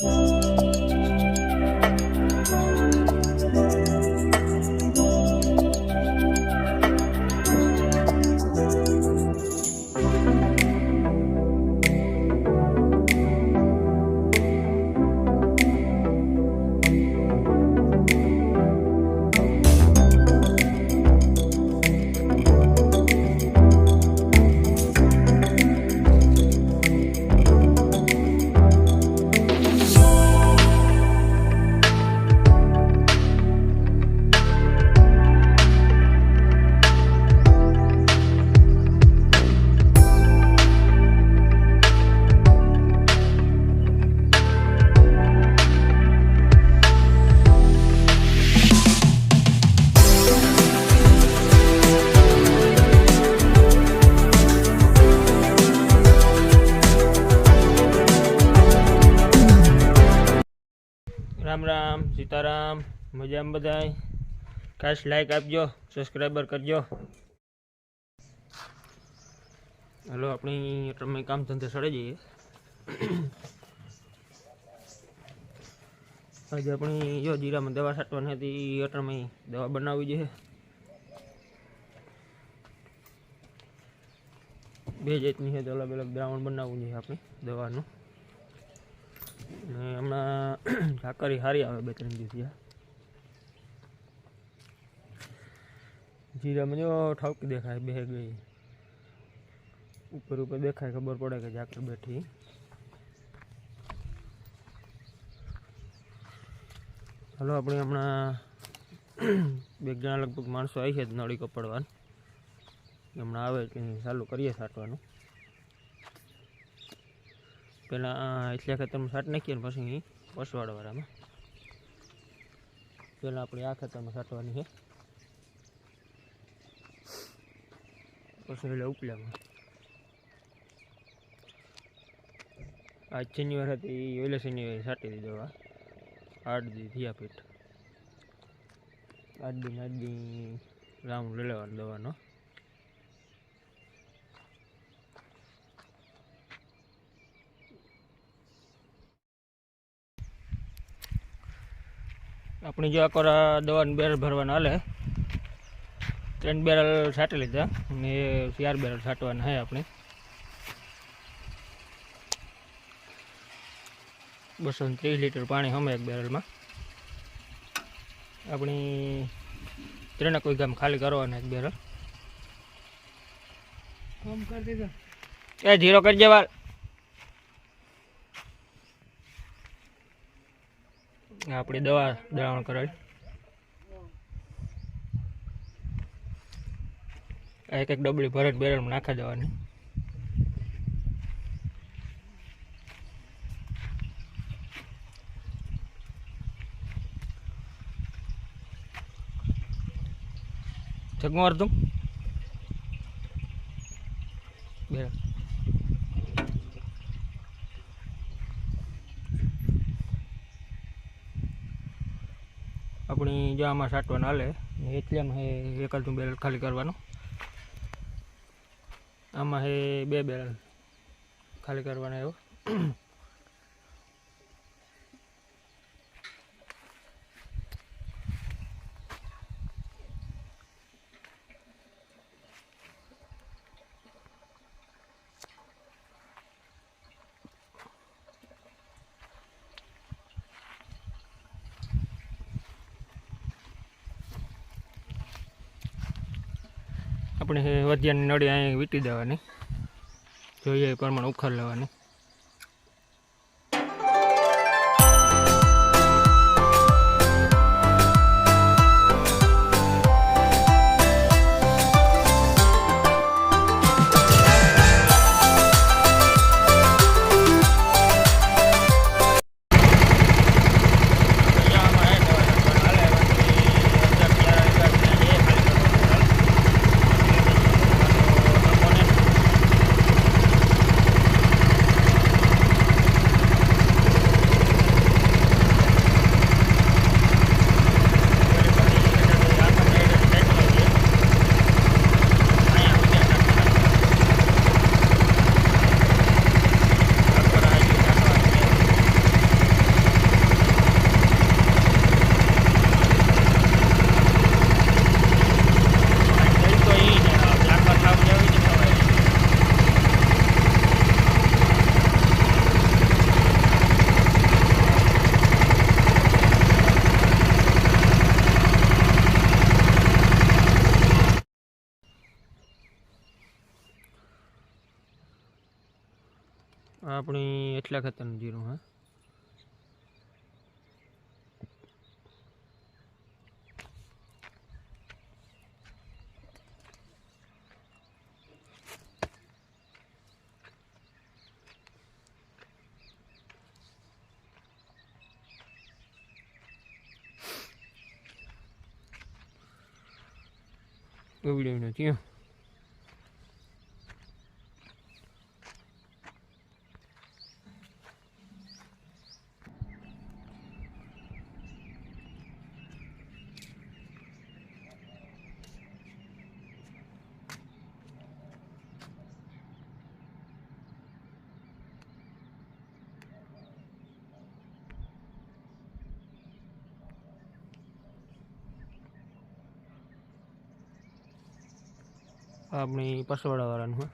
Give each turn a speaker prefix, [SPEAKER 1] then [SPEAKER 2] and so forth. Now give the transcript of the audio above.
[SPEAKER 1] Thank you. Ram Ram, Sitaram, મજામાં બધાય? ખાસ લાઈક આપજો સબસ્ક્રાઈબર કરજો. હલો, આપણી તમે કામ ધંધે સડે જઈએ. આજે આપણી જો જીરામાં દવા છાંટવાની હતી અટરમાં દવા બનાવવી જોઈએ બે જાતની છે, તો અલગ અલગ દ્રાવણ બનાવવું જોઈએ આપણે દવાનું. ને હમણાં ઝાકરી સારી આવે બે ત્રણ દિવસથી આ. જીરામાં જો ઠાવકી દેખાય બે ગઈ. ઉપર ઉપર દેખાય ખબર પડે કે ઝાકર બેઠી. હાલો, આપણે હમણાં બે જણા લગભગ માણસો આવી છે નળી કપડવાનું. હમણાં આવે ચાલુ કરીએ છાંટવાનું પહેલાં એટલે ખેતરમાં છાંટ નાખીએ ને પછી પસવાડવાળામાં પહેલાં આપણે આ ખેતરમાં છાંટવાની છે. પછી એટલે ઉપલામાં. આજ શનિવાર હતી ઓલે શનિવારે છાંટી દીધો આ. આઠ દી થયા પીઠ. આઠ દી આઠ દી રાઉન્ડ લેવાનો દવાનો આપણી જો આકોર દવાની બેરલ ભરવાના હાલે. ત્રણ બેરલ છાંટી લીધા અને ચાર બેરલ છાંટવાના હે આપણે. બસો ત્રીસ લીટર પાણી હમે એક બેરલમાં આપણી ત્રણેક વીઘામાં ખાલી કરવાના એક બેરલ
[SPEAKER 2] કરી
[SPEAKER 1] એ જીરો કરજે વાર આપણી દવા દ્રાવણ કરાવી એક એક ડબલી ભરત બેરલમાં નાખા દેવાની. જગમાં તું બેરલ આપણી જો આમાં છાંટવાનું હાલે, એટલે હે અડધું બેરલ ખાલી કરવાનું. આમાં હે બે બેરલ ખાલી કરવાના એવો. આપણે વધ્યાની નળી અહીં વીટી દેવાની. જોઈએ એ પ્રમાણે ઉખાડ લેવાની. આપણી એટલા ખાતરનું જીરું હા. ઉબડીને નથી આ આપણી પસવાડાવાળાનું હા.